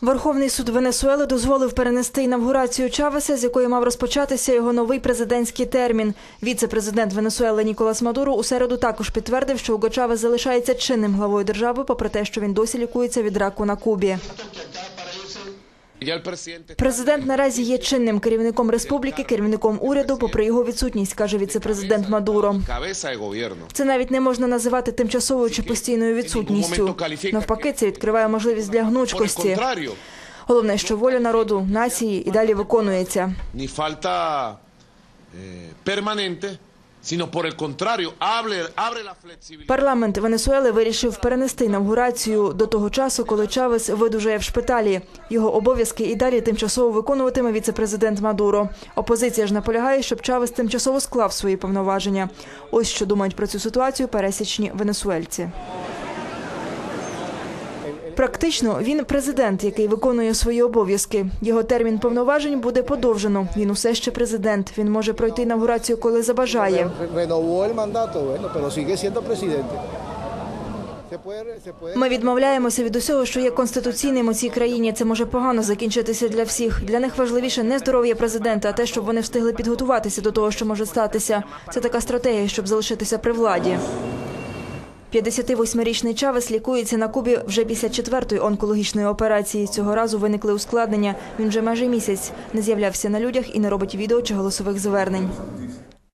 Верховний суд Венесуели дозволив перенести інавгурацію Чавеса, з якої мав розпочатися його новий президентський термін. Віце-президент Венесуели Ніколас Мадуро у середу також підтвердив, що Уго Чавес залишається чинним главою держави, попри те, що він досі лікується від раку на Кубі. Президент наразі є чинним керівником республіки, керівником уряду, попри його відсутність, каже віце-президент Мадуро. Це навіть не можна називати тимчасовою чи постійною відсутністю. Навпаки, це відкриває можливість для гнучкості. Головне, що воля народу, нації і далі виконується. ni falta eh, Парламент Венесуели вирішив перенести інавгурацію до того часу, коли Чавес видужає в шпиталі. Його обов'язки і далі тимчасово виконуватиме віце-президент Мадуро. Опозиція ж наполягає, щоб Чавес тимчасово склав свої повноваження. Ось що думають про цю ситуацію пересічні венесуельці. Практично він президент, який виконує свої обов'язки. Його термін повноважень буде подовжено. Він усе ще президент. Він може пройти інавгурацію, коли забажає. Ми відмовляємося від усього, що є конституційним у цій країні. Це може погано закінчитися для всіх. Для них важливіше не здоров'я президента, а те, щоб вони встигли підготуватися до того, що може статися. Це така стратегія, щоб залишитися при владі. 58-річний Чавес лікується на Кубі вже після четвертої онкологічної операції. Цього разу виникли ускладнення. Він вже майже місяць не з'являвся на людях і не робить відео чи голосових звернень.